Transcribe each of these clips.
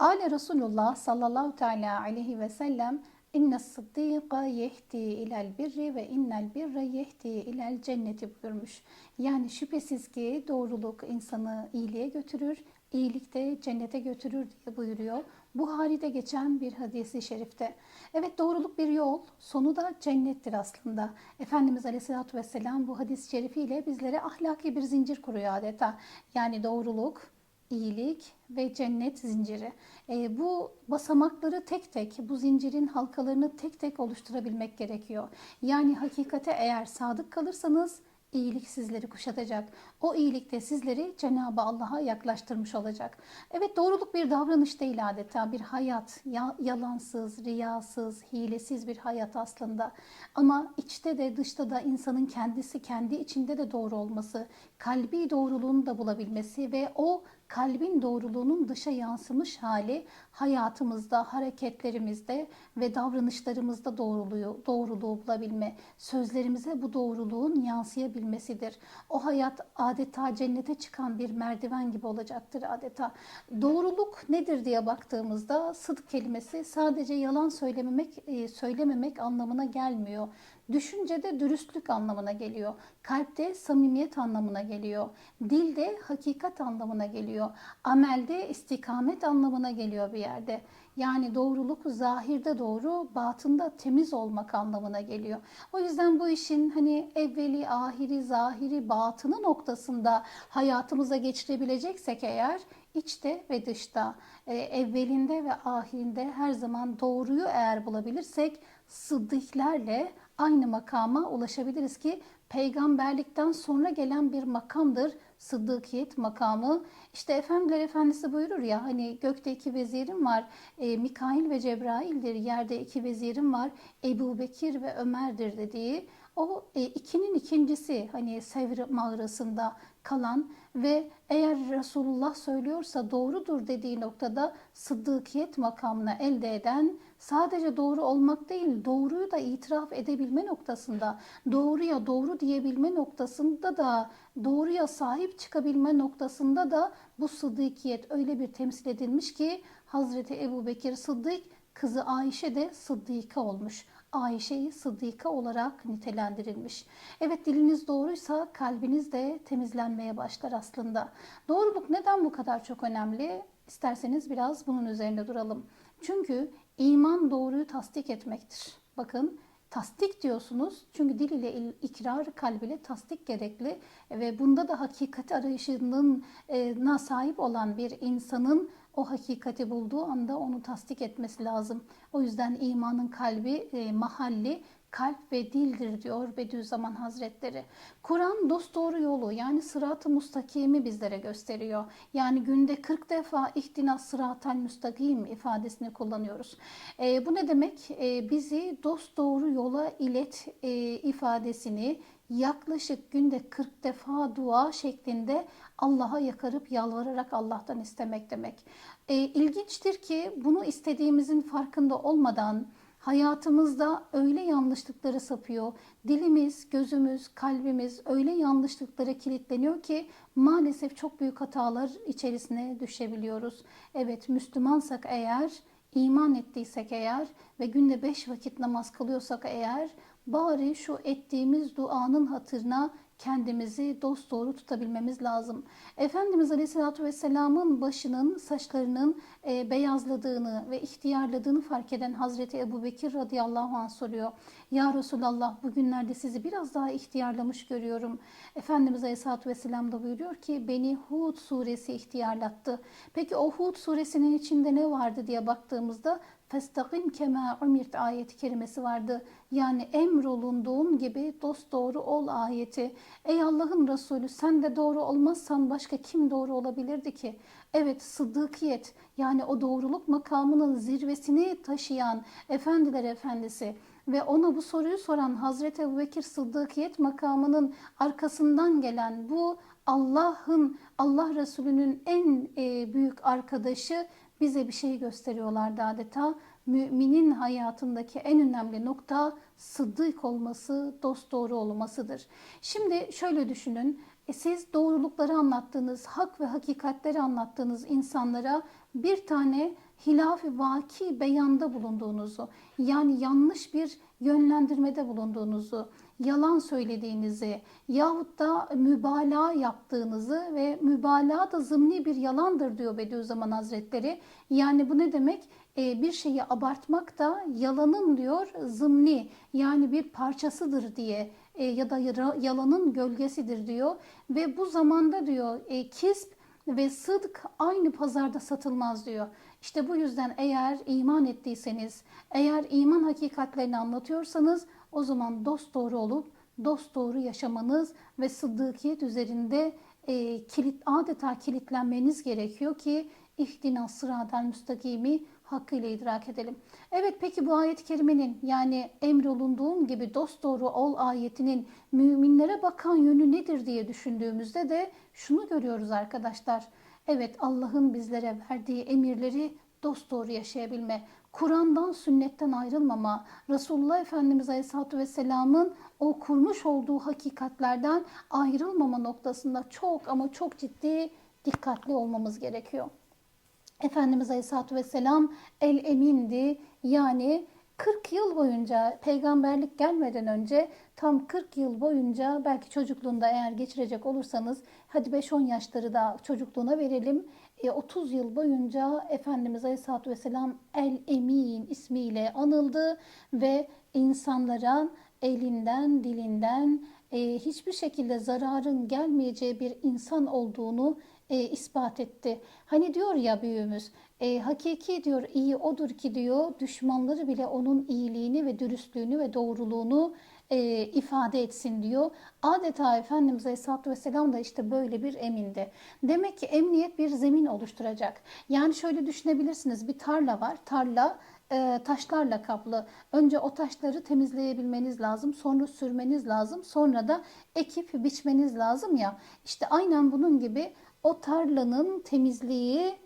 Kale Resulullah sallallahu teala aleyhi ve sellem İnne sıddîka yehdi ilel birri ve innel birre yehdi ilel cenneti buyurmuş. Yani şüphesiz ki doğruluk insanı iyiliğe götürür, iyilik de cennete götürür diye buyuruyor. Buhari'de geçen bir hadisi şerifte. Evet doğruluk bir yol, sonu da cennettir aslında. Efendimiz Aleyhisselatü Vesselam bu hadis-i şerifiyle bizlere ahlaki bir zincir kuruyor adeta. Yani doğruluk, iyilik ve cennet zinciri. E, bu basamakları tek tek, bu zincirin halkalarını tek tek oluşturabilmek gerekiyor. Yani hakikate eğer sadık kalırsanız iyilik sizleri kuşatacak. O iyilik de sizleri Cenab-ı Allah'a yaklaştırmış olacak. Evet doğruluk bir davranış değil adeta bir hayat. Ya, yalansız, riyasız, hilesiz bir hayat aslında. Ama içte de dışta da insanın kendisi kendi içinde de doğru olması, kalbi doğruluğunu da bulabilmesi ve o kalbin doğruluğunun dışa yansımış hali hayatımızda, hareketlerimizde ve davranışlarımızda doğruluğu, doğruluğu bulabilme, sözlerimize bu doğruluğun yansıyabilmesidir. O hayat adeta cennete çıkan bir merdiven gibi olacaktır adeta. Doğruluk nedir diye baktığımızda sıdk kelimesi sadece yalan söylememek e, söylememek anlamına gelmiyor. Düşüncede dürüstlük anlamına geliyor. Kalpte samimiyet anlamına geliyor. Dilde hakikat anlamına geliyor. Amelde istikamet anlamına geliyor bir yerde. Yani doğruluk zahirde doğru, batında temiz olmak anlamına geliyor. O yüzden bu işin hani evveli, ahiri, zahiri, batını noktasında hayatımıza geçirebileceksek eğer içte ve dışta, e, evvelinde ve ahirinde her zaman doğruyu eğer bulabilirsek sıddıklerle aynı makama ulaşabiliriz ki peygamberlikten sonra gelen bir makamdır sıddıkiyet makamı. İşte Efendiler Efendisi buyurur ya hani gökte iki vezirim var e, Mikail ve Cebrail'dir yerde iki vezirim var Ebu Bekir ve Ömer'dir dediği o e, ikinin ikincisi hani Sevr mağarasında kalan ve eğer Resulullah söylüyorsa doğrudur dediği noktada sıddıkiyet makamına elde eden sadece doğru olmak değil doğruyu da itiraf edebilme noktasında doğruya doğru diyebilme noktasında da doğruya sahip çıkabilme noktasında da bu sıddıkiyet öyle bir temsil edilmiş ki Hazreti Ebu Bekir Sıddık kızı Ayşe de sıddika olmuş. Ayşe'yi sıddika olarak nitelendirilmiş. Evet diliniz doğruysa kalbiniz de temizlenmeye başlar aslında. Doğruluk neden bu kadar çok önemli? İsterseniz biraz bunun üzerinde duralım. Çünkü iman doğruyu tasdik etmektir. Bakın tasdik diyorsunuz. Çünkü dil ile ikrar, kalb ile tasdik gerekli ve bunda da hakikat arayışının na sahip olan bir insanın o hakikati bulduğu anda onu tasdik etmesi lazım. O yüzden imanın kalbi, e, mahalli kalp ve dildir diyor Bediüzzaman Hazretleri. Kur'an dost doğru yolu yani sırat-ı mustakimi bizlere gösteriyor. Yani günde 40 defa ihtina sıratel müstakim ifadesini kullanıyoruz. E, bu ne demek? E, bizi dost doğru yola ilet e, ifadesini yaklaşık günde 40 defa dua şeklinde Allah'a yakarıp yalvararak Allah'tan istemek demek. E, ilginçtir ki bunu istediğimizin farkında olmadan hayatımızda öyle yanlışlıkları sapıyor. Dilimiz, gözümüz, kalbimiz öyle yanlışlıklara kilitleniyor ki maalesef çok büyük hatalar içerisine düşebiliyoruz. Evet Müslümansak eğer, iman ettiysek eğer ve günde beş vakit namaz kılıyorsak eğer bari şu ettiğimiz duanın hatırına kendimizi dost doğru tutabilmemiz lazım. Efendimiz Aleyhisselatü Vesselam'ın başının, saçlarının e, beyazladığını ve ihtiyarladığını fark eden Hazreti Ebu Bekir radıyallahu anh soruyor. Ya Resulallah bugünlerde sizi biraz daha ihtiyarlamış görüyorum. Efendimiz Aleyhisselatü Vesselam da buyuruyor ki beni Hud suresi ihtiyarlattı. Peki o Hud suresinin içinde ne vardı diye baktığımızda Festakim kema umirt ayeti kerimesi vardı. Yani emrolunduğun gibi dost doğru ol ayeti. Ey Allah'ın Resulü sen de doğru olmazsan başka kim doğru olabilirdi ki? Evet sıddıkiyet yani o doğruluk makamının zirvesini taşıyan Efendiler Efendisi ve ona bu soruyu soran Hazreti Ebubekir Sıddıkiyet makamının arkasından gelen bu Allah'ın Allah Resulü'nün en e, büyük arkadaşı bize bir şey gösteriyorlardı adeta. Müminin hayatındaki en önemli nokta sıddık olması, dost doğru olmasıdır. Şimdi şöyle düşünün. E siz doğrulukları anlattığınız, hak ve hakikatleri anlattığınız insanlara bir tane hilaf-ı vaki beyanda bulunduğunuzu, yani yanlış bir yönlendirmede bulunduğunuzu, yalan söylediğinizi yahut da mübalağa yaptığınızı ve mübalağa da zımni bir yalandır diyor Bediüzzaman Hazretleri. Yani bu ne demek? Ee, bir şeyi abartmak da yalanın diyor zımni yani bir parçasıdır diye e, ya da yalanın gölgesidir diyor. Ve bu zamanda diyor e, kisp ve sıdk aynı pazarda satılmaz diyor. İşte bu yüzden eğer iman ettiyseniz, eğer iman hakikatlerini anlatıyorsanız o zaman dost doğru olup dost doğru yaşamanız ve sıddıkiyet üzerinde e, kilit adeta kilitlenmeniz gerekiyor ki ihdina sıradan müstakimi hakkıyla idrak edelim. Evet peki bu ayet-i kerimenin yani emrolunduğum gibi dost doğru ol ayetinin müminlere bakan yönü nedir diye düşündüğümüzde de şunu görüyoruz arkadaşlar. Evet Allah'ın bizlere verdiği emirleri dost doğru yaşayabilme, Kur'an'dan, sünnetten ayrılmama, Resulullah Efendimiz Aleyhisselatü Vesselam'ın o kurmuş olduğu hakikatlerden ayrılmama noktasında çok ama çok ciddi dikkatli olmamız gerekiyor. Efendimiz Aleyhisselatü Vesselam el emindi yani 40 yıl boyunca peygamberlik gelmeden önce tam 40 yıl boyunca belki çocukluğunda eğer geçirecek olursanız hadi 5-10 yaşları da çocukluğuna verelim. E, 30 yıl boyunca Efendimiz Aleyhisselatü Vesselam El Emin ismiyle anıldı ve insanlara elinden, dilinden e, hiçbir şekilde zararın gelmeyeceği bir insan olduğunu e, ispat etti. Hani diyor ya büyüğümüz, e, hakiki diyor iyi odur ki diyor düşmanları bile onun iyiliğini ve dürüstlüğünü ve doğruluğunu e, ifade etsin diyor. Adeta Efendimiz Aleyhisselatü Vesselam da işte böyle bir emindi. Demek ki emniyet bir zemin oluşturacak. Yani şöyle düşünebilirsiniz bir tarla var. Tarla e, taşlarla kaplı. Önce o taşları temizleyebilmeniz lazım. Sonra sürmeniz lazım. Sonra da ekip biçmeniz lazım ya. İşte aynen bunun gibi o tarlanın temizliği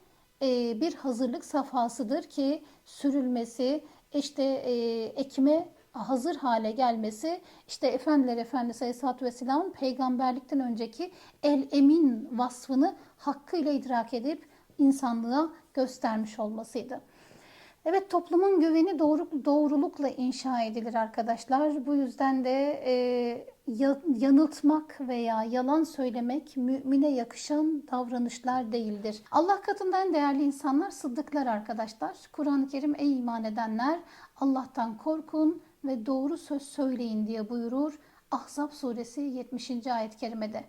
e, bir hazırlık safhasıdır ki sürülmesi, işte e, ekime hazır hale gelmesi işte Efendiler Efendisi Aleyhisselatü Vesselam'ın peygamberlikten önceki el emin vasfını hakkıyla idrak edip insanlığa göstermiş olmasıydı. Evet toplumun güveni doğru, doğrulukla inşa edilir arkadaşlar. Bu yüzden de e, yanıltmak veya yalan söylemek mümine yakışan davranışlar değildir. Allah katından değerli insanlar sıddıklar arkadaşlar. Kur'an-ı Kerim ey iman edenler Allah'tan korkun ve doğru söz söyleyin diye buyurur. Ahzab suresi 70. ayet-i kerimede.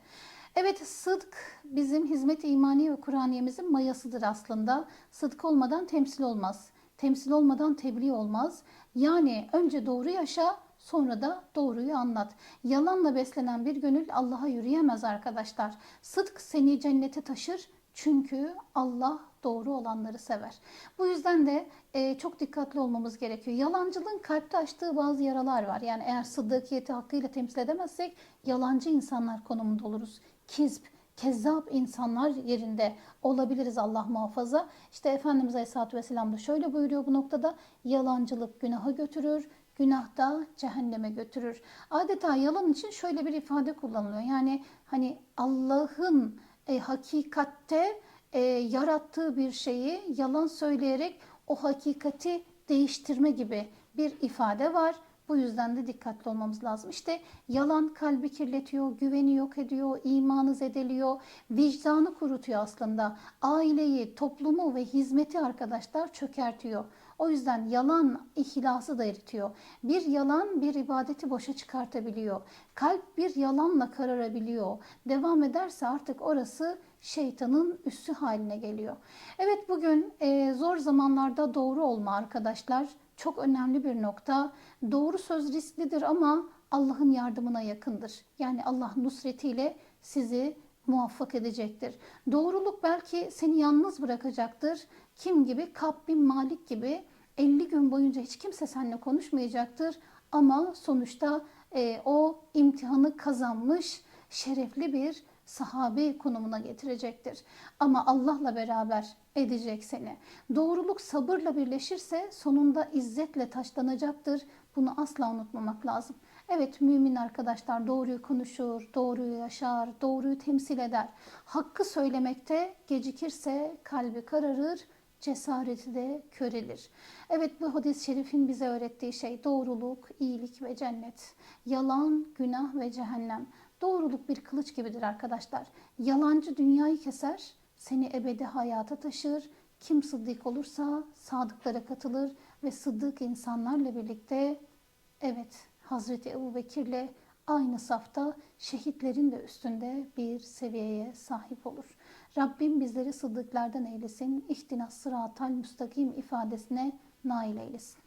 Evet sıdk bizim hizmet imani ve Kur'aniyemizin mayasıdır aslında. Sıdk olmadan temsil olmaz. Temsil olmadan tebliğ olmaz. Yani önce doğru yaşa, sonra da doğruyu anlat. Yalanla beslenen bir gönül Allah'a yürüyemez arkadaşlar. Sıdk seni cennete taşır. Çünkü Allah doğru olanları sever. Bu yüzden de e, çok dikkatli olmamız gerekiyor. Yalancılığın kalpte açtığı bazı yaralar var. Yani eğer sıddıkiyeti hakkıyla temsil edemezsek yalancı insanlar konumunda oluruz. Kizb, kezzap insanlar yerinde olabiliriz Allah muhafaza. İşte Efendimiz Aleyhisselatü Vesselam da şöyle buyuruyor bu noktada. Yalancılık günaha götürür, günah da cehenneme götürür. Adeta yalan için şöyle bir ifade kullanılıyor. Yani hani Allah'ın e, hakikatte e, yarattığı bir şeyi yalan söyleyerek o hakikati değiştirme gibi bir ifade var. Bu yüzden de dikkatli olmamız lazım. İşte yalan kalbi kirletiyor, güveni yok ediyor, imanı zedeliyor, vicdanı kurutuyor aslında. Aileyi, toplumu ve hizmeti arkadaşlar çökertiyor. O yüzden yalan ihlası da eritiyor. Bir yalan bir ibadeti boşa çıkartabiliyor. Kalp bir yalanla kararabiliyor. Devam ederse artık orası şeytanın üssü haline geliyor. Evet bugün e, zor zamanlarda doğru olma arkadaşlar çok önemli bir nokta. Doğru söz risklidir ama Allah'ın yardımına yakındır. Yani Allah nusretiyle sizi muvaffak edecektir. Doğruluk belki seni yalnız bırakacaktır. Kim gibi? Kab bin Malik gibi 50 gün boyunca hiç kimse seninle konuşmayacaktır. Ama sonuçta e, o imtihanı kazanmış şerefli bir sahabe konumuna getirecektir. Ama Allah'la beraber edecek seni. Doğruluk sabırla birleşirse sonunda izzetle taşlanacaktır. Bunu asla unutmamak lazım. Evet mümin arkadaşlar doğruyu konuşur, doğruyu yaşar, doğruyu temsil eder. Hakkı söylemekte gecikirse kalbi kararır, cesareti de körelir. Evet bu hadis-i şerifin bize öğrettiği şey doğruluk, iyilik ve cennet. Yalan, günah ve cehennem. Doğruluk bir kılıç gibidir arkadaşlar. Yalancı dünyayı keser, seni ebedi hayata taşır. Kim sıddık olursa sadıklara katılır ve sıddık insanlarla birlikte evet Hazreti Ebu Bekir'le aynı safta şehitlerin de üstünde bir seviyeye sahip olur. Rabbim bizleri sıddıklardan eylesin. İhtinas sıratal müstakim ifadesine nail eylesin.